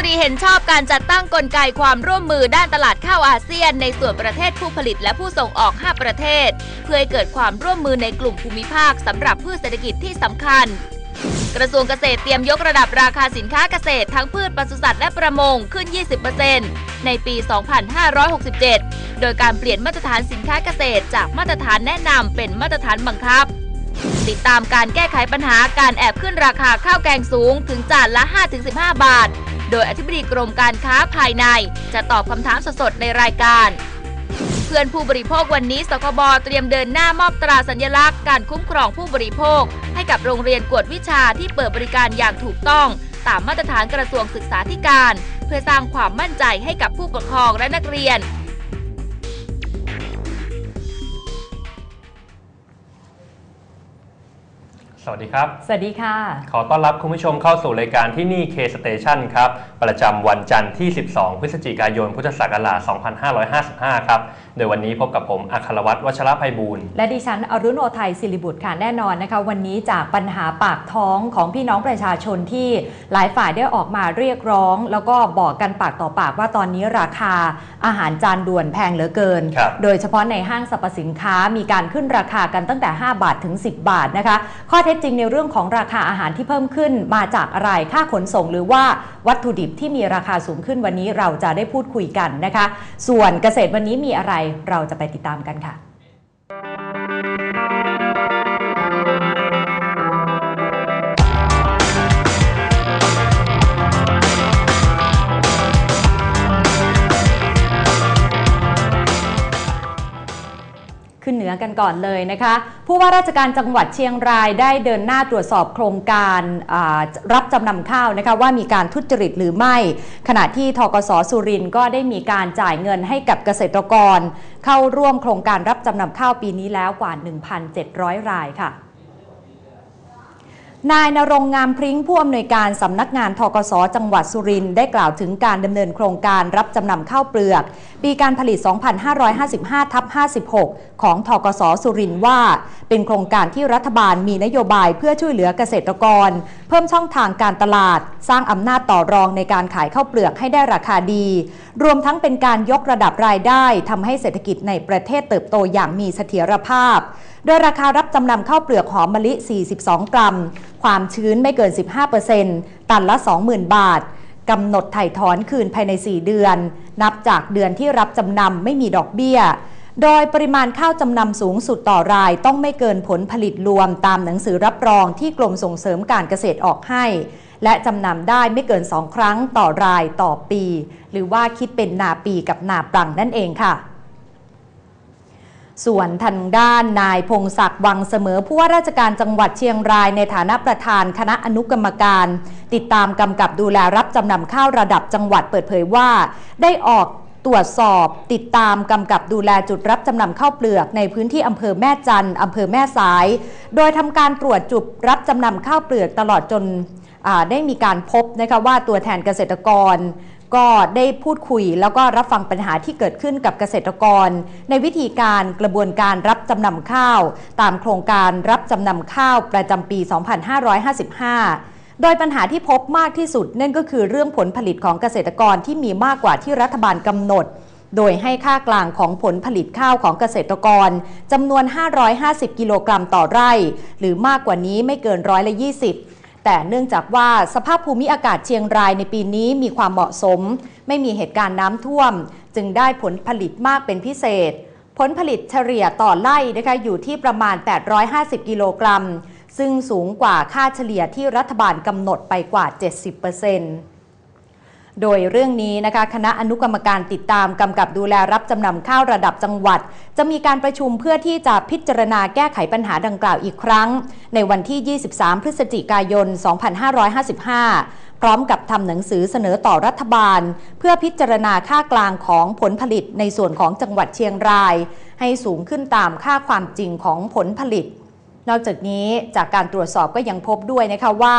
ตรีเห็นชอบการจัดตั้งกลไกความร่วมมือด้านตลาดข้าวอาเซียน ในส่วนประเทศผู้ผลิตและผู้ส่งออก 5 ประเทศ เพื่อให้เกิดความร่วมมือในกลุ่มภูมิภาคสำหรับพืชเศรษฐกิจที่สำคัญกระทรวงเกษตรเตรียมยกระดับราคาสินค้าเกษตรทั้งพืชปศุสัตว์และประมงขึ้น 20%ในปี 2567 โดยการเปลี่ยนมาตรฐานสินค้าเกษตร จากมาตรฐานแนะนำเป็นมาตรฐานบังคับ ติดตามการแก้ไขปัญหาการแอบขึ้นราคาข้าวแกงสูงถึงจานละ 5-15 บาท โดยอธิบดีกรมการค้าภายใน จะตอบคำถามสดๆในรายการ เพื่อนผู้บริโภควันนี้สคบเตรียมเดินหน้ามอบตราสัญลักษณ์การคุ้มครองผู้บริโภค ให้กับโรงเรียนกวดวิชาที่เปิดบริการอย่างถูกต้อง ตามมาตรฐานกระทรวงศึกษาธิการ เพื่อสร้างความมั่นใจให้กับผู้ปกครองและนักเรียน สวัสดีครับ สวัสดีค่ะ ขอต้อนรับคุณผู้ชมเข้าสู่รายการที่นี่ K Station ครับ ประจำวันจันทร์ที่ 12 พฤศจิกายน พุทธศักราช 2555 ครับ โดยวันนี้พบกับผมอัครวัตรวัชรภัยบูรณ์ และดิฉันอรุณโอไทยศิริบุตรค่ะ แน่นอนนะคะ วันนี้จากปัญหาปากท้องของพี่น้องประชาชนที่หลายฝ่ายได้ออกมาเรียกร้อง แล้วก็บอกกันปากต่อปากว่าตอนนี้ราคาอาหารจานด่วนแพงเหลือเกินครับโดยเฉพาะในห้างสรรพสินค้ามีการขึ้นราคากันตั้งแต่ 5 บาทถึง 10 บาทนะคะ ข้อเท็จจริงในเรื่องของราคาอาหารที่เพิ่มขึ้นมาจากอะไรค่าขนส่งหรือว่าวัตถุดิบที่มีราคาสูงขึ้นวันนี้เราจะได้พูดคุยกันนะคะ ส่วนเกษตรวันนี้มีอะไรเราจะไปติดตามกันค่ะ ขึ้นเหนือกันก่อนเลยนะคะ ผู้ว่าราชการจังหวัดเชียงรายได้เดินหน้าตรวจสอบโครงการรับจำนำข้าวนะคะว่ามีการทุจริตหรือไม่ ขณะที่ทกสสุรินก็ได้มีการจ่ายเงินให้กับเกษตรกร เข้าร่วมโครงการรับจำนำข้าวปีนี้แล้วกว่า 1,700 รายค่ะ นายนรงงามพริ้งผู้อำนวยการสำนักงานทกสจังหวัดสุรินทร์ได้กล่าวถึงการดำเนินโครงการรับจำนำข้าวเปลือก ปีการผลิต 2555ทับ56 ของทกสสุรินทร์ว่า เป็นโครงการที่รัฐบาลมีนโยบายเพื่อช่วยเหลือเกษตรกร เพิ่มช่องทางการตลาด สร้างอำนาจต่อรองในการขายข้าวเปลือกให้ได้ราคาดี รวมทั้งเป็นการยกระดับรายได้ทำให้เศรษฐกิจในประเทศเติบโตอย่างมีเสถียรภาพ โดยราคารับจำนำข้าวเปลือกหอมมะลิ 42 กรัม ความชื้นไม่เกิน 15%ตันละ 20,000 บาทกำหนดไถ่ถอนคืนภายใน 4 เดือน นับจากเดือนที่รับจำนำไม่มีดอกเบี้ย โดยปริมาณข้าวจำนำสูงสุดต่อรายต้องไม่เกินผลผลิตรวมตามหนังสือรับรองที่กรมส่งเสริมการเกษตรออกให้ และจำนำได้ไม่เกิน 2 ครั้งต่อรายต่อปี หรือว่าคิดเป็นนาปีกับนาปรังนั่นเองค่ะ ส่วนทางด้านนายพงศักดิ์วังเสมอผู้ว่าราชการจังหวัดเชียงรายในฐานะประธานคณะอนุกรรมการ ติดตามกำกับดูแลรับจำนำข้าวระดับจังหวัดเปิดเผยว่า ได้ออกตรวจสอบติดตามกำกับดูแลจุดรับจำนำข้าวเปลือกในพื้นที่อำเภอแม่จันทร์อำเภอแม่สาย โดยทำการตรวจจุดรับจำนำข้าวเปลือกตลอดจนได้มีการพบนะคะว่าตัวแทนเกษตรกร ก็ได้พูดคุยแล้วก็รับฟังปัญหาที่เกิดขึ้นกับเกษตรกร ในวิธีการกระบวนการรับจำนำข้าว ตามโครงการรับจำนำข้าวประจำปี 2555โดยปัญหาที่พบมากที่สุดนั่นก็คือเรื่องผลผลิตของเกษตรกรที่มีมากกว่าที่รัฐบาลกำหนด โดยให้ค่ากลางของผลผลิตข้าวของเกษตรกรจำนวน 550 กิโลกรัมต่อไร่ หรือมากกว่านี้ไม่เกินร้อยละ 20 แต่เนื่องจากว่าสภาพภูมิอากาศเชียงรายในปีนี้มีความเหมาะสม ไม่มีเหตุการณ์น้ำท่วม จึงได้ผลผลิตมากเป็นพิเศษ ผลผลิตเฉลี่ยต่อไร่นะคะอยู่ที่ประมาณ 850 กิโลกรัม ซึ่งสูงกว่าค่าเฉลี่ยที่รัฐบาลกำหนดไปกว่า 70% โดยเรื่องนี้นะคะคณะอนุกรรมการติดตามกำกับดูแลรับจำนำข้าวระดับจังหวัด จะมีการประชุมเพื่อที่จะพิจารณาแก้ไขปัญหาดังกล่าวอีกครั้ง ในวันที่ 23 พฤศจิกายน 2555 พร้อมกับทำหนังสือเสนอต่อรัฐบาล เพื่อพิจารณาค่ากลางของผลผลิตในส่วนของจังหวัดเชียงราย ให้สูงขึ้นตามค่าความจริงของผลผลิต นอกจากนี้จากการตรวจสอบก็ยังพบด้วยนะคะว่า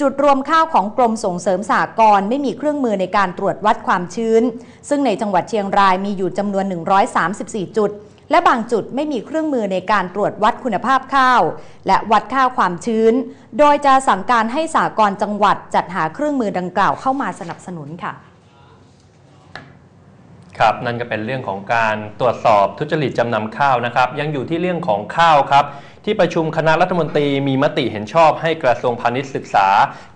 จุดรวมข้าวของกรมส่งเสริมสหกรณ์ไม่มีเครื่องมือในการตรวจวัดความชื้น ซึ่งในจังหวัดเชียงรายมีอยู่จำนวน 134 จุด และบางจุดไม่มีเครื่องมือในการตรวจวัดคุณภาพข้าว และวัดค่าความชื้น โดยจะสั่งการให้สากรณ์จังหวัดจัดหาเครื่องมือดังกล่าวเข้ามาสนับสนุนค่ะ ครับนั่นก็เป็นเรื่องของการตรวจสอบทุจริตจำนำข้าวนะครับ ยังอยู่ที่เรื่องของข้าวครับ ที่ประชุมคณะรัฐมนตรีมีมติเห็นชอบให้กระทรวงพาณิชย์ศึกษา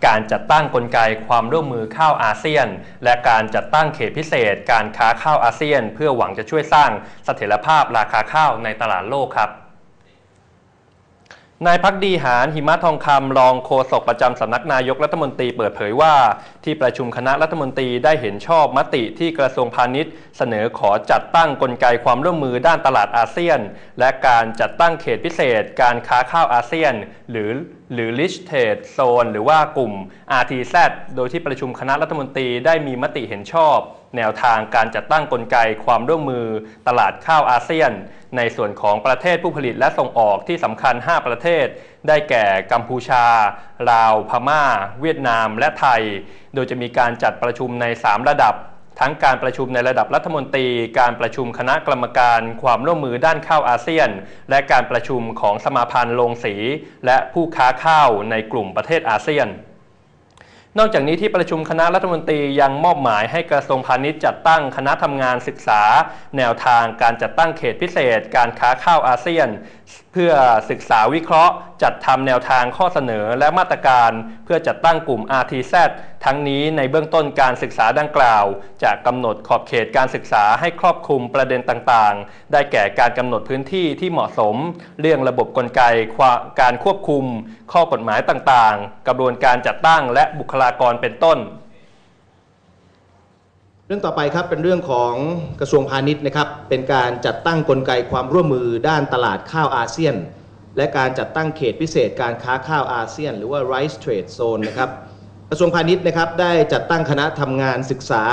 การจัดตั้งกลไกความร่วมมือข้าวอาเซียน และการจัดตั้งเขตพิเศษ การค้าข้าวอาเซียน เพื่อหวังจะช่วยสร้างเสถียรภาพราคาข้าวในตลาดโลกครับ นายพักดีหารหิมะทองคำรองโฆษกประจำสำนักนายกรัฐมนตรีเปิดเผยว่า ที่ประชุมคณะรัฐมนตรีได้เห็นชอบมติที่กระทรวงพาณิชย์ เสนอขอจัดตั้งกลไกความร่วมมือด้านตลาดอาเซียน และการจัดตั้งเขตพิเศษ การค้าข้าวอาเซียน หรือหรือ Rich Trade Zone หรือว่ากลุ่ม RTZ โดยที่ประชุมคณะรัฐมนตรีได้มีมติเห็นชอบ แนวทางการจัดตั้งกลไกความร่วมมือตลาดข้าวอาเซียน ในส่วนของประเทศผู้ผลิตและส่งออกที่สำคัญ 5 ประเทศ ได้แก่กัมพูชา ลาว พม่า เวียดนาม และไทย โดยจะมีการจัดประชุมใน 3 ระดับ ทั้งการประชุมในระดับรัฐมนตรี การประชุมคณะกรรมการความร่วมมือด้านข้าวอาเซียน และการประชุมของสมาพันธ์โรงสี และผู้ค้าข้าวในกลุ่มประเทศอาเซียน นอกจากนี้ที่ประชุมคณะรัฐมนตรียังมอบหมายให้กระทรวงพาณิชย์จัดตั้งคณะทำงานศึกษา แนวทางการจัดตั้งเขตพิเศษ การค้าข้าวอาเซียนเพื่อศึกษาวิเคราะห์ จัดทำแนวทางข้อเสนอและมาตรการ เพื่อจัดตั้งกลุ่ม RTZ ทั้งนี้ในเบื้องต้นการศึกษาดังกล่าว จะกำหนดขอบเขตการศึกษาให้ครอบคลุมประเด็นต่างๆ ได้แก่การกำหนดพื้นที่ที่เหมาะสม เรื่องระบบกลไกการควบคุม ข้อกฎหมายต่างๆ กระบวนการจัดตั้งและบุคลากรเป็นต้น เรื่องต่อไปครับเป็นเรื่องของกระทรวงพาณิชย์นะครับเป็นการจัดตั้งกลไกความร่วมมือด้านตลาดข้าวอาเซียน และการจัดตั้งเขตพิเศษการค้าข้าวอาเซียน หรือว่า Rice Trade Zone นะครับกระทรวงพาณิชย์นะครับได้จัดตั้งคณะทำงานศึกษา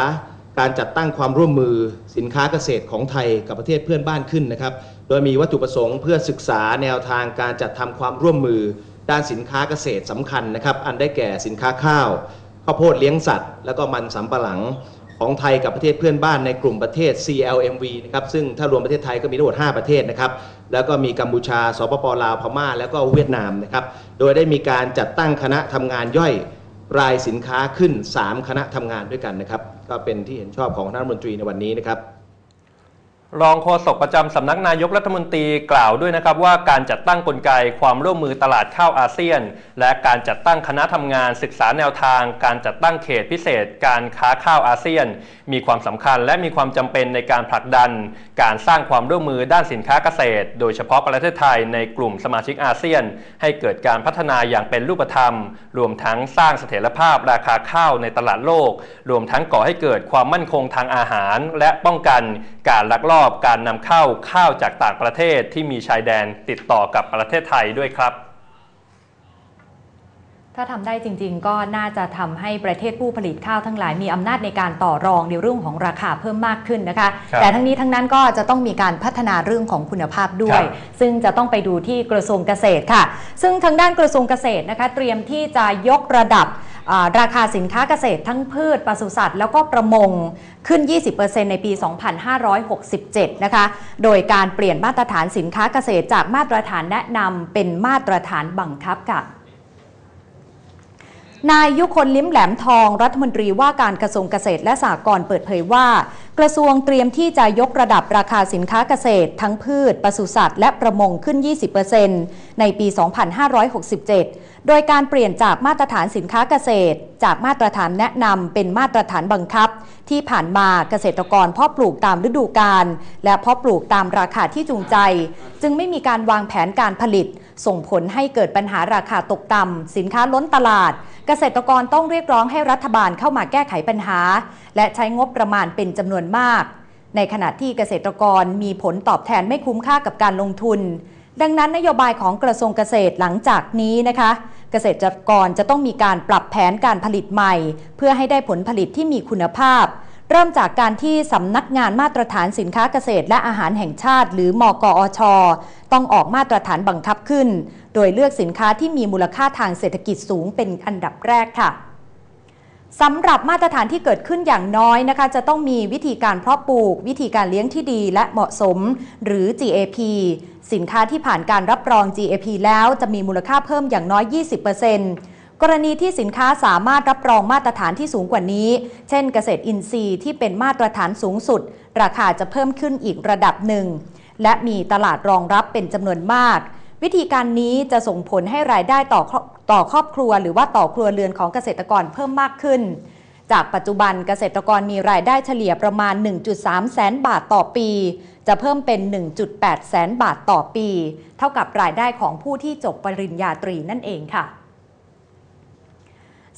การจัดตั้งความร่วมมือสินค้าเกษตรของไทยกับประเทศเพื่อนบ้านขึ้นนะครับโดยมีวัตถุประสงค์เพื่อศึกษาแนวทางการจัดทำความร่วมมือ ด้านสินค้าเกษตรสำคัญนะครับอันได้แก่สินค้าข้าวข้าวโพดเลี้ยงสัตว์ แล้วก็มันสำปะหลัง ของไทยกับประเทศเพื่อนบ้านในกลุ่มประเทศ CLMV นะครับซึ่งถ้ารวมประเทศไทยก็มีทั้งหมด 5 ประเทศนะครับแล้วก็มีกัมพูชา สปปลาวพม่า แล้วก็เวียดนามนะครับโดยได้มีการจัดตั้งคณะทำงานย่อยรายสินค้าขึ้น 3 คณะทำงานด้วยกันนะครับก็เป็นที่เห็นชอบของท่านรัฐมนตรีในวันนี้นะครับ รองโฆษกประจำสำนักนายกรัฐมนตรีกล่าวด้วยนะครับว่าการจัดตั้งกลไกความร่วมมือตลาดข้าวอาเซียน และการจัดตั้งคณะทำงานศึกษาแนวทาง การจัดตั้งเขตพิเศษ การค้าข้าวอาเซียน มีความสำคัญและมีความจำเป็นในการผลักดัน การสร้างความร่วมมือด้านสินค้าเกษตร โดยเฉพาะประเทศไทยในกลุ่มสมาชิกอาเซียน ให้เกิดการพัฒนาอย่างเป็นรูปธรรม รวมทั้งสร้างเสถียรภาพราคาข้าวในตลาดโลก รวมทั้งก่อให้เกิดความมั่นคงทางอาหาร และป้องกัน การลักลอบการนำเข้าข้าวจากต่างประเทศที่มีชายแดนติดต่อกับประเทศไทยด้วยครับ ถ้าทำได้จริง ๆ ก็น่าจะทำให้ประเทศผู้ผลิตข้าวทั้งหลายมีอำนาจในการต่อรองในเรื่องของราคาเพิ่มมากขึ้นนะคะครับแต่ทั้งนี้ทั้งนั้นก็จะต้องมีการพัฒนาเรื่องของคุณภาพด้วยครับซึ่งจะต้องไปดูที่กระทรวงเกษตรค่ะ ซึ่งทางด้านกระทรวงเกษตรนะคะ เตรียมที่จะยกระดับอ่าราคาสินค้าเกษตรทั้งพืชปศุสัตว์แล้วก็ประมงขึ้น 20%ในปี 2567 นะคะ โดยการเปลี่ยนมาตรฐานสินค้าเกษตรจากมาตรฐานแนะนำเป็นมาตรฐานบังคับค่ะ นายยุคนลิ้มแหลมทองรัฐมนตรีว่าการกระทรวงเกษตรและสหกรณ์เปิดเผยว่า กระทรวงเตรียมที่จะยกระดับราคาสินค้าเกษตร ทั้งพืชปศุสัตว์และประมงขึ้น 20%ในปี 2567 โดยการเปลี่ยนจากมาตรฐานสินค้าเกษตร จากมาตรฐานแนะนำเป็นมาตรฐานบังคับ ที่ผ่านมาเกษตรกรเพาะปลูกตามฤดูกาลและเพาะปลูกตามราคาที่จูงใจ จึงไม่มีการวางแผนการผลิต ส่งผลให้เกิดปัญหาราคาตกต่ำสินค้าล้นตลาด เกษตรกรต้องเรียกร้องให้รัฐบาลเข้ามาแก้ไขปัญหา และใช้งบประมาณเป็นจำนวนมาก ในขณะที่เกษตรกรมีผลตอบแทนไม่คุ้มค่ากับการลงทุน ดังนั้นนโยบายของกระทรวงเกษตรหลังจากนี้นะคะ เกษตรกรจะต้องมีการปรับแผนการผลิตใหม่ เพื่อให้ได้ผลผลิตที่มีคุณภาพ เริ่มจากการที่สำนักงานมาตรฐานสินค้าเกษตรและอาหารแห่งชาติ หรือมกอช ต้องออกมาตรฐานบังคับขึ้น โดยเลือกสินค้าที่มีมูลค่าทางเศรษฐกิจสูงเป็นอันดับแรกค่ะ สำหรับมาตรฐานที่เกิดขึ้นอย่างน้อยนะคะ จะต้องมีวิธีการเพาะปลูก วิธีการเลี้ยงที่ดีและเหมาะสม หรือ GAP สินค้าที่ผ่านการรับรอง GAP แล้วจะมีมูลค่าเพิ่มอย่างน้อย 20%กรณีที่สินค้าสามารถรับรองมาตรฐานที่สูงกว่านี้ เช่นเกษตรอินทรีย์ที่เป็นมาตรฐานสูงสุด ราคาจะเพิ่มขึ้นอีกระดับหนึ่ง และมีตลาดรองรับเป็นจำนวนมาก วิธีการนี้จะส่งผลให้รายได้ต่อครอบต่อครอบครัว หรือว่าต่อครัวเรือนของเกษตรกรเพิ่มมากขึ้น จากปัจจุบันเกษตรกรมีรายได้เฉลี่ยประมาณ 1.3 แสนบาทต่อปี จะเพิ่มเป็น 1.8 แสนบาทต่อปี เท่ากับรายได้ของผู้ที่จบปริญญาตรีนั่นเองค่ะ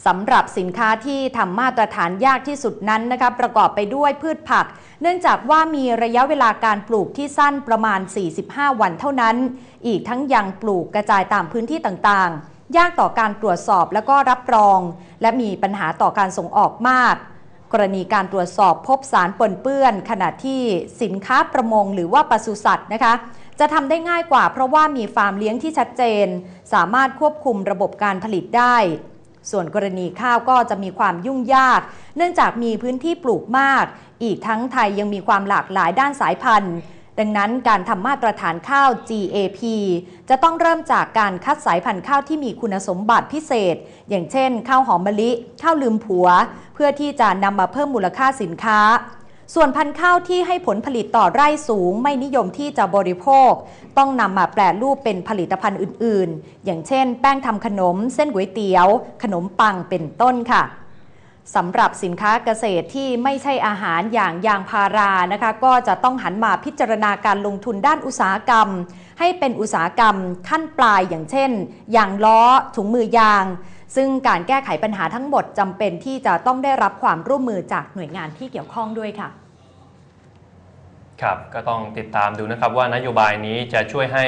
สำหรับสินค้าที่ทำมาตรฐานยากที่สุดนั้นนะคะประกอบไปด้วยพืชผัก เนื่องจากว่ามีระยะเวลาการปลูกที่สั้นประมาณ 45 วันเท่านั้น อีกทั้งยังปลูกกระจายตามพื้นที่ต่างๆ ยากต่อการตรวจสอบและก็รับรอง และมีปัญหาต่อการส่งออกมาก กรณีการตรวจสอบพบสารปนเปื้อน ขณะที่สินค้าประมงหรือว่าปศุสัตว์นะคะจะทำได้ง่ายกว่าเพราะว่ามีฟาร์มเลี้ยงที่ชัดเจน สามารถควบคุมระบบการผลิตได้ ส่วนกรณีข้าวก็จะมีความยุ่งยาก เนื่องจากมีพื้นที่ปลูกมาก อีกทั้งไทยยังมีความหลากหลายด้านสายพันธุ์ ดังนั้นการทำมาตรฐานข้าว GAP จะต้องเริ่มจากการคัดสายพันธุ์ข้าวที่มีคุณสมบัติพิเศษ อย่างเช่น ข้าวหอมมะลิ ข้าวลืมผัว เพื่อที่จะนำมาเพิ่มมูลค่าสินค้า ส่วนพันธุ์ข้าวที่ให้ผลผลิตต่อไร่สูงไม่นิยมที่จะบริโภค ต้องนำมาแปรรูปเป็นผลิตภัณฑ์อื่น ๆ อย่างเช่น แป้งทำขนม เส้นก๋วยเตี๋ยว ขนมปังเป็นต้นค่ะสำหรับสินค้าเกษตรที่ไม่ใช่อาหารอย่างยางพารานะคะ ก็จะต้องหันมาพิจารณาการลงทุนด้านอุตสาหกรรม ให้เป็นอุตสาหกรรมขั้นปลายอย่างเช่นยางล้อถุงมือยาง ซึ่งการแก้ไขปัญหาทั้งหมดจำเป็นที่จะต้องได้รับความร่วมมือจากหน่วยงานที่เกี่ยวข้องด้วยค่ะ ครับก็ต้องติดตามดูนะครับว่านโยบายนี้จะช่วยให้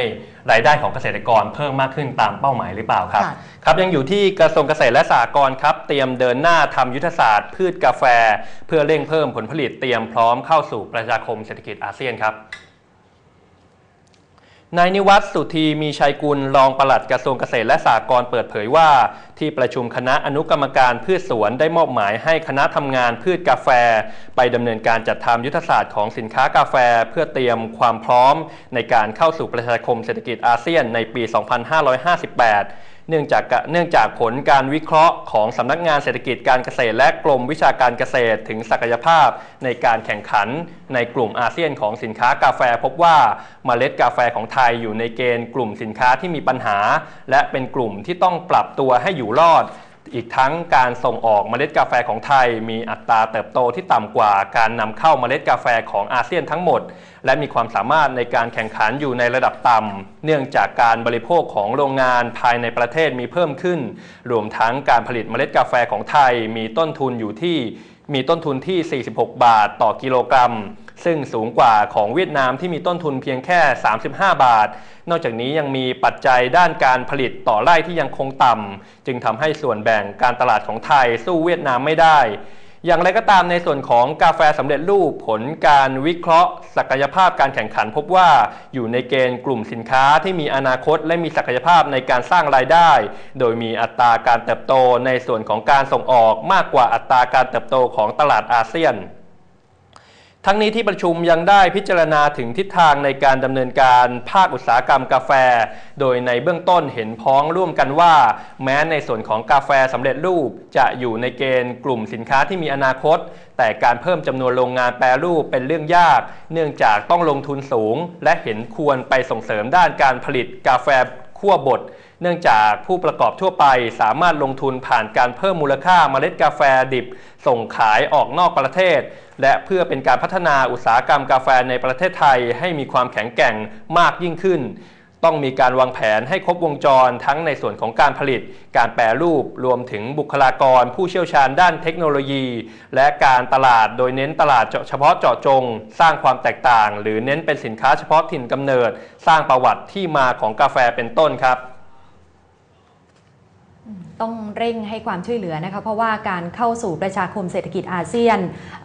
รายได้ของเกษตรกรเพิ่มมากขึ้นตามเป้าหมายหรือเปล่าครับ ค่ะ ครับยังอยู่ที่กระทรวงเกษตรและสหกรณ์ครับ เตรียมเดินหน้าทำยุทธศาสตร์ พืชกาแฟ เพื่อเร่งเพิ่มผลผลิตเตรียมพร้อมเข้าสู่ประชาคมเศรษฐกิจอาเซียนครับ นายนิวัตสุธีมีชัยกุลรองปลัดกระทรวงเกษตรและสหกรณ์เปิดเผยว่า ที่ประชุมคณะอนุกรรมการพืชสวนได้มอบหมายให้คณะทำงานพืชกาแฟ ไปดำเนินการจัดทำยุทธศาสตร์ของสินค้ากาแฟเพื่อเตรียมความพร้อม ในการเข้าสู่ประชาคมเศรษฐกิจอาเซียนในปี 2558 เนื่องจากเนื่องจากผลการวิเคราะห์ของสำนักงานเศรษฐกิจการเกษตร และกรมวิชาการเกษตรถึงศักยภาพในการแข่งขันในกลุ่มอาเซียนของสินค้ากาแฟ พบว่าเมล็ดกาแฟของไทยอยู่ในเกณฑ์กลุ่มสินค้าที่มีปัญหา และเป็นกลุ่มที่ต้องปรับตัวให้อยู่รอด อีกทั้งการส่งออกเมล็ดกาแฟของไทย มีอัตราเติบโตที่ต่ำกว่าการนำเข้าเมล็ดกาแฟของอาเซียนทั้งหมด และมีความสามารถในการแข่งขันอยู่ในระดับต่ำเนื่องจากการบริโภคของโรงงานภายในประเทศมีเพิ่มขึ้น รวมทั้งการผลิตเมล็ดกาแฟของไทย มีต้นทุนอยู่ที่มีต้นทุนที่ 46 บาทต่อกิโลกรัม ซึ่งสูงกว่าของเวียดนามที่มีต้นทุนเพียงแค่ 35 บาท นอกจากนี้ยังมีปัจจัยด้านการผลิตต่อไร่ที่ยังคงต่ำจึงทำให้ส่วนแบ่งการตลาดของไทยสู้เวียดนามไม่ได้อย่างไรก็ตามในส่วนของกาแฟสำเร็จรูปผลการวิเคราะห์ ศักยภาพการแข่งขันพบว่าอยู่ในเกณฑ์กลุ่มสินค้าที่มีอนาคตและมีศักยภาพในการสร้างรายได้ โดยมีอัตราการเติบโตในส่วนของการส่งออกมากกว่าอัตราการเติบโตของตลาดอาเซียน ทั้งนี้ที่ประชุมยังได้พิจารณาถึงทิศทางในการดำเนินการภาคอุตสาหกรรมกาแฟ โดยในเบื้องต้นเห็นพ้องร่วมกันว่า แม้ในส่วนของกาแฟสำเร็จรูปจะอยู่ในเกณฑ์กลุ่มสินค้าที่มีอนาคต แต่การเพิ่มจำนวนโรงงานแปรรูปเป็นเรื่องยาก เนื่องจากต้องลงทุนสูง และเห็นควรไปส่งเสริมด้านการผลิตกาแฟคั่วบด เนื่องจากผู้ประกอบทั่วไปสามารถลงทุนผ่านการเพิ่มมูลค่าเมล็ดกาแฟดิบ ส่งขายออกนอกประเทศ และเพื่อเป็นการพัฒนาอุตสาหกรรมกาแฟในประเทศไทยให้มีความแข็งแกร่งมากยิ่งขึ้น ต้องมีการวางแผนให้ครบวงจรทั้งในส่วนของการผลิต การแปรรูป รวมถึงบุคลากร ผู้เชี่ยวชาญด้านเทคโนโลยี และการตลาดโดยเน้นตลาดเฉพาะเจาะจง สร้างความแตกต่าง หรือเน้นเป็นสินค้าเฉพาะถิ่นกำเนิด สร้างประวัติที่มาของกาแฟเป็นต้นครับ ต้องเร่งให้ความช่วยเหลือนะคะเพราะว่าการเข้าสู่ประชาคมเศรษฐกิจอาเซียน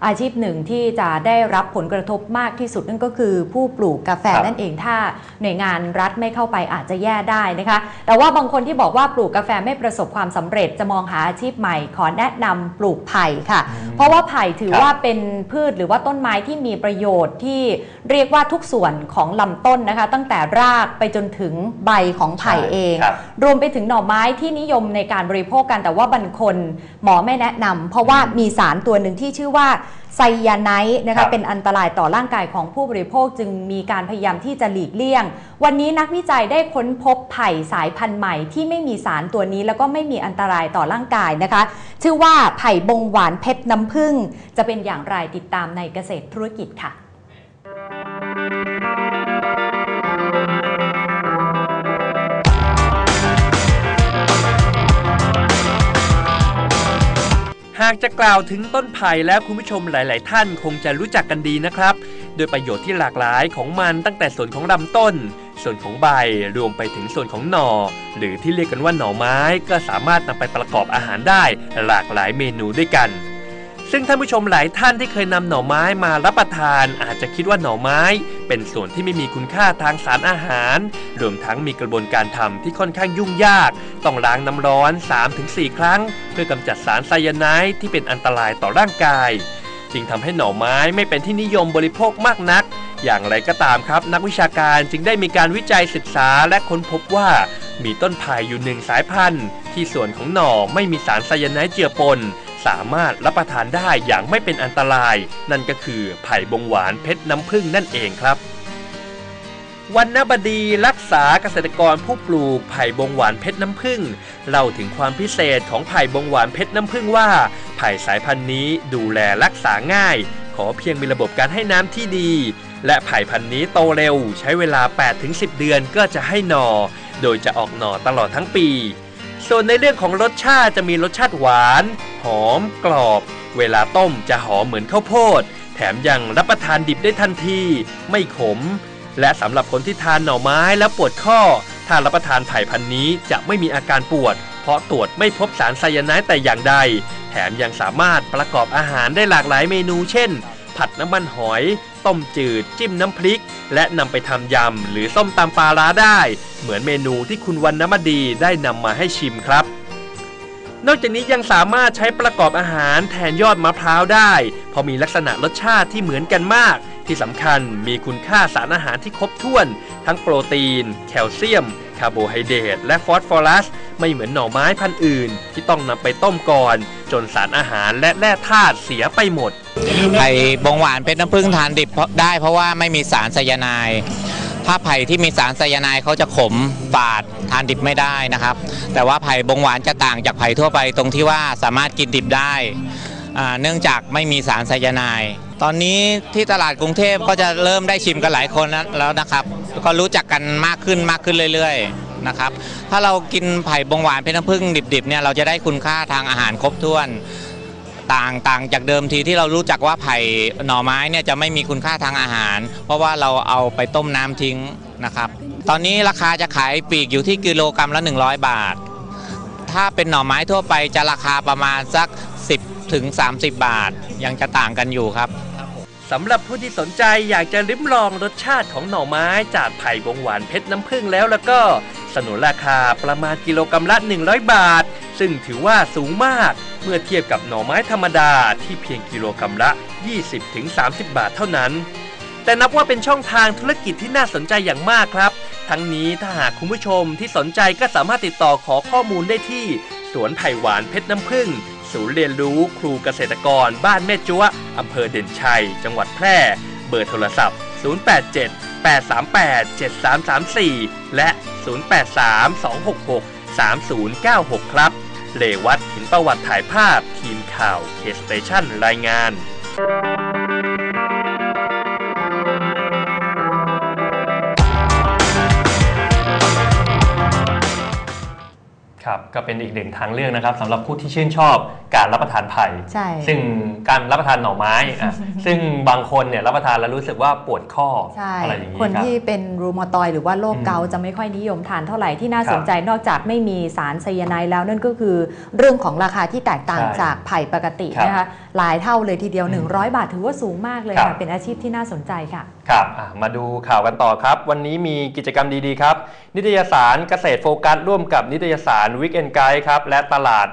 อาชีพหนึ่งที่จะได้รับผลกระทบมากที่สุดนั่นก็คือผู้ปลูกกาแฟครับนั่นเองถ้าหน่วยงานรัฐไม่เข้าไปอาจจะแย่ได้นะคะ แต่ว่าบางคนที่บอกว่าปลูกกาแฟไม่ประสบความสำเร็จจะมองหาอาชีพใหม่ ขอแนะนำปลูกไผ่ค่ะ เพราะว่าไผ่ถือครับว่าเป็นพืชหรือว่าต้นไม้ที่มีประโยชน์ที่เรียกว่าทุกส่วนของลำต้นนะคะ ตั้งแต่รากไปจนถึงใบของไผ่เองครับรวมไปถึงหน่อไม้ที่นิยมในการบริโภคกัน แต่ว่าบางคนหมอไม่แนะนำเพราะว่ามีสารตัวหนึ่งที่ชื่อว่าไซยาไนด์นะครัคะบเป็นอันตรายต่อร่างกายของผู้บริโภคจึงมีการพยายามที่จะหลีกเลี่ยง วันนี้นักวิจัยได้ค้นพบไผ่สายพันธุ์ใหม่ที่ไม่มีสารตัวนี้แล้วก็ไม่มีอันตรายต่อร่างกายนะคะ ชื่อว่าไผ่บงหวานเพชรน้ำผึ้งจะเป็นอย่างไรติดตามในเกษตรธุรกิจค่ะ หากจะกล่าวถึงต้นไผ่แล้วคุณผู้ชมหลาย ๆ ท่านคงจะรู้จักกันดีนะครับ โดยประโยชน์ที่หลากหลายของมันตั้งแต่ส่วนของลำต้น ส่วนของใบรวมไปถึงส่วนของหน่อ หรือที่เรียกกันว่าหน่อไม้ก็สามารถนำไปประกอบอาหารได้หลากหลายเมนูด้วยกัน ซึ่งท่านผู้ชมหลายท่านที่เคยนำหน่อไม้มารับประทาน อาจจะคิดว่าหน่อไม้ เป็นส่วนที่ไม่มีคุณค่าทางสารอาหาร รวมทั้งมีกระบวนการทำที่ค่อนข้างยุ่งยาก ต้องล้างน้ำร้อน 3-4 ครั้ง เพื่อกำจัดสารไซยาไนด์ที่เป็นอันตรายต่อร่างกาย จึงทำให้หน่อไม้ไม่เป็นที่นิยมบริโภคมากนัก อย่างไรก็ตามครับ นักวิชาการจึงได้มีการวิจัยศึกษาและค้นพบว่ามีต้นไผ่อยู่หนึ่งสายพันธุ์ ที่ส่วนของหน่อไม่มีสารไซยาไนด์เจือปน สามารถรับประทานได้อย่างไม่เป็นอันตราย นั่นก็คือไผ่บงหวานเพชรน้ำผึ้งนั่นเองครับวันนบดีรักษาเกษตรกรผู้ปลูกไผ่บงหวานเพชรน้ำผึ้งเล่าถึงความพิเศษของไผ่บงหวานเพชรน้ำผึ้งว่า ไผ่สายพันธุ์นี้ดูแลรักษาง่าย ขอเพียงมีระบบการให้น้ำที่ดี และไผ่พันธุ์นี้โตเร็ว ใช้เวลา 8-10 เดือนก็จะให้หน่อ โดยจะออกหน่อตลอดทั้งปี ส่วนในเรื่องของรสชาติจะมีรสชาติหวาน หอมกรอบ เวลาต้มจะหอมเหมือนข้าวโพด แถมยังรับประทานดิบได้ทันที ไม่ขม และสำหรับคนที่ทานหน่อไม้แล้วปวดข้อ ถ้ารับประทานไผ่พันธุ์นี้จะไม่มีอาการปวด เพราะตรวจไม่พบสารไซยาไนด์แต่อย่างใด แถมยังสามารถประกอบอาหารได้หลากหลายเมนู เช่น ผัดน้ำมันหอย ต้มจืด จิ้มน้ำพริก และนำไปทำยำ หรือส้มตำปลาร้าได้ เหมือนเมนูที่คุณวันนมดีได้นำมาให้ชิมครับ นอกจากนี้ยังสามารถใช้ประกอบอาหารแทนยอดมะพร้าวได้ เพราะมีลักษณะรสชาติที่เหมือนกันมาก ที่สำคัญมีคุณค่าสารอาหารที่ครบถ้วน ทั้งโปรตีน แคลเซียมคาร์โบไฮเดรตและฟอสฟอรัส ไม่เหมือนหน่อไม้พันธุ์อื่น ที่ต้องนำไปต้มก่อน จนสารอาหารและแร่ธาตุเสียไปหมด ไผ่บงหวานเพชรน้ำผึ้งทานดิบเพราะได้เพราะว่าไม่มีสารไซยาไนด์ถ้าไผ่ที่มีสารไซยาไนด์เขาจะขมฝาดทานดิบไม่ได้นะครับ แต่ว่าไผ่บงหวานจะต่างจากไผ่ทั่วไปตรงที่ว่าสามารถกินดิบได้อ่าเนื่องจากไม่มีสารไซยาไนด์ ตอนนี้ที่ตลาดกรุงเทพก็จะเริ่มได้ชิมกันหลายคนแล้วนะครับ ก็รู้จักกันมากขึ้นมากขึ้นเรื่อยๆนะครับ ถ้าเรากินไผ่บงหวานเพชรน้ำผึ้งดิบๆเนี่ยเราจะได้คุณค่าทางอาหารครบถ้วนต่างต่างจากเดิมทีที่เรารู้จักว่าไผ่หน่อไม้เนี่ยจะไม่มีคุณค่าทางอาหาร เพราะว่าเราเอาไปต้มน้ำทิ้งนะครับ ตอนนี้ราคาจะขายปีกอยู่ที่กิโลกรัมละ 100 บาท ถ้าเป็นหน่อไม้ทั่วไปจะราคาประมาณสัก 10ถึง30 บาท ยังจะต่างกันอยู่ครับ สำหรับผู้ที่สนใจอยากจะลิ้มลองรสชาติของหน่อไม้จากไผ่บงหวานเพชรน้ำผึ้งแล้วแล้วก็สนุนราคาประมาณกิโลกรัมละ 100 บาท ซึ่งถือว่าสูงมากเมื่อเทียบกับหน่อไม้ธรรมดาที่เพียงกิโลกรัมละ 20-30 บาทเท่านั้น แต่นับว่าเป็นช่องทางธุรกิจที่น่าสนใจอย่างมากครับ ทั้งนี้ถ้าหากคุณผู้ชมที่สนใจก็สามารถติดต่อขอข้อมูลได้ที่สวนไผ่หวานเพชรน้ำผึ้ง ศูนย์เรียนรู้ครูเกษตรกรบ้านแม่จั๊วอำเภอเด่นชัย จังหวัดแพร่ เบอร์โทรศัพท์ 087 838 7334 และ 083 266 3096 ครับ เลวัตหินประวัติถ่ายภาพ ทีมข่าวเคสเตชันรายงาน คครับก็เป็นอีกหนึ่งทางเลือกนะครับสำหรับผู้ที่ชื่นชอบการรับประทานไผ่ใช่ ซึ่งการรับประทานหน่อไม้อะซึ่งบางคนเนี่ยรับประทานแล้วรู้สึกว่าปวดข้อใช่อะไรอย่างนี้คนครับ ที่เป็นรูมาตอยด์หรือว่าโรคอืมเกาต์จะไม่ค่อยนิยมทานเท่าไหร่ที่น่าครับสนใจนอกจากไม่มีสารไซยาไนด์แล้วนั่นก็คือเรื่องของราคาที่แตกต่างใช่จากไผ่ปกติครับนะคะหลายเท่าเลยทีเดียวอืม100 บาทถือว่าสูงมากเลยครัค่ะบ เป็นอาชีพที่น่าสนใจค่ะครับมาดูข่าวกันต่อครับ วันนี้มีกิจกรรมดีๆครับ นิตยสารเกษตรโฟกัสร่วมกับนิตยสารวิกเอนไกด์ครับ และตลาด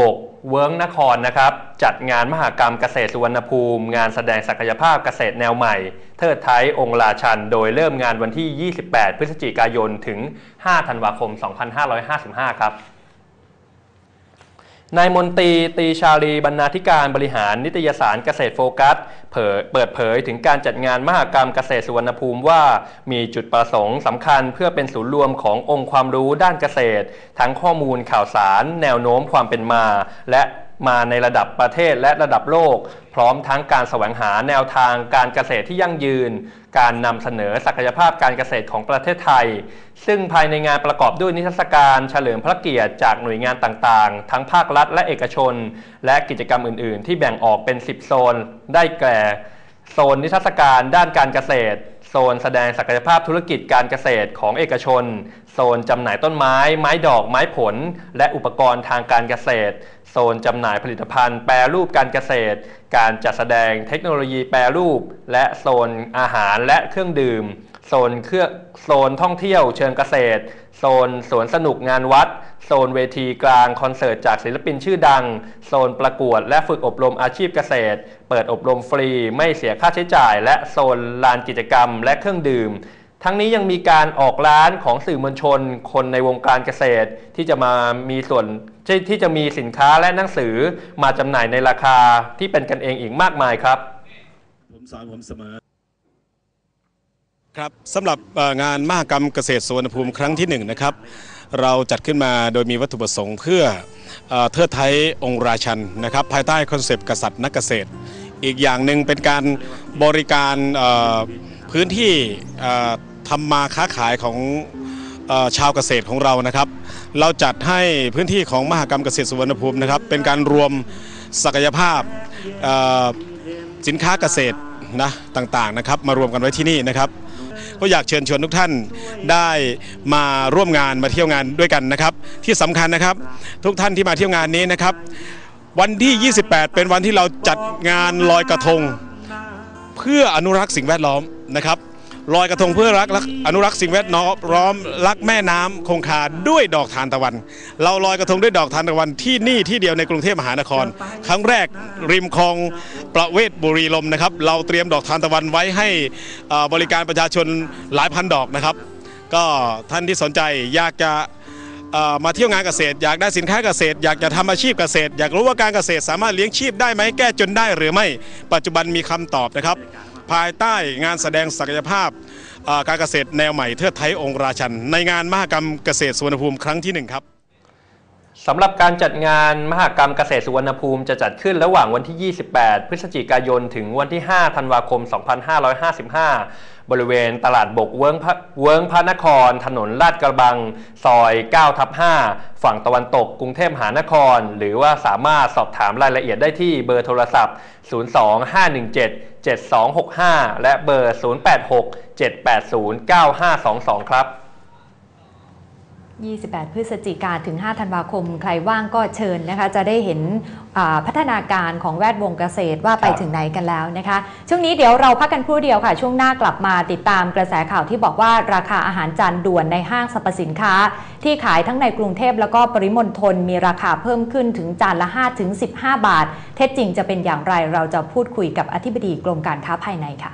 บกเวิร์งนครนะครับ จัดงานมหกรรมเกษตรสุวรรณภูมิ งานแสดงศักยภาพเกษตรแนวใหม่ เทิดไทยองค์ราชัน โดยเริ่มงานวันที่ 28 พฤศจิกายนถึง 5 ธันวาคม 2555 ครับ นายมนตรีตีชาลีบรรณาธิการบริหารนิตยสารเกษตรโฟกัสเผยเปิดเผยถึงการจัดงานมหกรรมเกษตรสุวรรณภูมิว่า มีจุดประสงค์สำคัญเพื่อเป็นศูนย์รวมขององค์ความรู้ด้านเกษตร ทั้งข้อมูลข่าวสาร แนวโน้มความเป็นมา และ มาในระดับประเทศและระดับโลก พร้อมทั้งการแสวงหาแนวทางการเกษตรที่ยั่งยืน การนำเสนอศักยภาพการเกษตรของประเทศไทย ซึ่งภายในงานประกอบด้วยนิทรรศการเฉลิมพระเกียรติจากหน่วยงานต่างๆ ทั้งภาครัฐและเอกชน และกิจกรรมอื่น ๆ ที่แบ่งออกเป็น 10 โซน ได้แก่โซนนิทรรศการด้านการเกษตร โซนแสดงศักยภาพธุรกิจการเกษตรของเอกชน โซนจำหน่ายต้นไม้ ไม้ดอกไม้ผล และอุปกรณ์ทางการเกษตร นจำหน่ายผลิตภัณฑ์ แปรรูปการเกษตร การจัดแสดงเทคโนโลยีแปรรูป และโซนอาหารและเครื่องดื่ม โซนเครื่องโซนท่องเที่ยวเชิงเกษตร โซนสวนสนุกงานวัด โซนเวทีกลางคอนเสิร์ตจากศิลปินชื่อดัง โซนประกวดและฝึกอบรมอาชีพเกษตร เปิดอบรมฟรี ไม่เสียค่าใช้จ่าย และโซนลานกิจกรรม และเครื่องดื่ม ทั้งนี้ยังมีการออกร้านของสื่อมวลชน คนในวงการเกษตร ที่จะมามีส่วนที่ที่จะมีสินค้าและหนังสือมาจำหน่ายในราคาที่เป็นกันเองอีกมากมายครับผมสอนผมเสมอครับสำหรับงานมหกรรมเกษตรสวรรณภูมิครั้งที่หนึ่งนะครับเราจัดขึ้นมาโดยมีวัตถุประสงค์เพื่อเทิดไทยองค์ราชันนะครับ ภายใต้คอนเซปต์กษัตริย์นักเกษตร อีกอย่างหนึ่งเป็นการบริการพื้นที่ ทำมาค้าขายของอชาวเกษตรของเรานะครับ เราจัดให้พื้นที่ของมหกรรมเกษตรสุวรรณภูมินะครับ เป็นการรวมศักยภาพสินค้าเกษตรนะต่างๆนะครับ มารวมกันไว้ที่นี่นะครับ ก็อยากเชิญชวนทุกท่านได้มาร่วมงานมาเที่ยวงานด้วยกันนะครับ ที่สำคัญนะครับ ทุกท่านที่มาเที่ยวงานนี้นะครับ วันที่ 28 เป็นวันที่เราจัดงานลอยกระทง เพื่ออนุรักษ์สิ่งแวดล้อมนะครับ ลอยกระทงเพื่อรักรักอนุรักษ์สิ่งแวดล้อมรักแม่น้ำคงคาด้วยดอกทานตะวัน เราลอยกระทงด้วยดอกทานตะวันที่นี่ที่เดียวในกรุงเทพมหานคร ครั้งแรกริมคลองประเวศบุรีลมย์นะครับ เราเตรียมดอกทานตะวันไว้ให้เอ่อบริการประชาชนหลายพันดอกนะครับ ก็ท่านที่สนใจอยากจะเอ่อมาเที่ยวงานเกษตร อยากได้สินค้าเกษตร อยากจะทำอาชีพเกษตร อยากรู้ว่าการเกษตรสามารถเลี้ยงชีพได้ไหมแก้จนได้หรือไม่ ปัจจุบันมีคำตอบนะครับ ภายใต้งานแสดงศักยภาพการเกษตรแนวใหม่เทิดไทยองค์ราชัน ในงานมหกรรมเกษตรสุวรรณภูมิครั้งที่หนึ่งครับ สำหรับการจัดงานมหกรรมเกษตรสุวรรณภูมิจะจัดขึ้นระหว่างวันที่ 28 พฤศจิกายน ถึงวันที่ 5 ธันวาคม 2555 บริเวณตลาดบกเวิ้งพระเวิ้งพระนคร ถนนลาดกระบัง ซอย9ทับ5ฝั่งตะวันตกกรุงเทพมหานคร หรือว่าสามารถสอบถามรายละเอียดได้ที่เบอร์โทรศัพท์ 02517 7265 และเบอร์ 086 780 9522 ครับ 28 พฤศจิกาถึง 5 ธันวาคม ใครว่างก็เชิญนะคะ จะได้เห็นอ่าพัฒนาการของแวดวงเกษตรว่าไปครับถึงไหนกันแล้วนะคะ ช่วงนี้เดี๋ยวเราพักกันครู่เดียวค่ะ ช่วงหน้ากลับมาติดตามกระแสข่าวที่บอกว่าราคาอาหารจานด่วนในห้างสรรพสินค้า ที่ขายทั้งในกรุงเทพแล้วก็ปริมณฑลมีราคาเพิ่มขึ้นถึงจานละ5ถึง15 บาท เท็จจริงจะเป็นอย่างไรเราจะพูดคุยกับอธิบดีกรมการค้าภายในค่ะ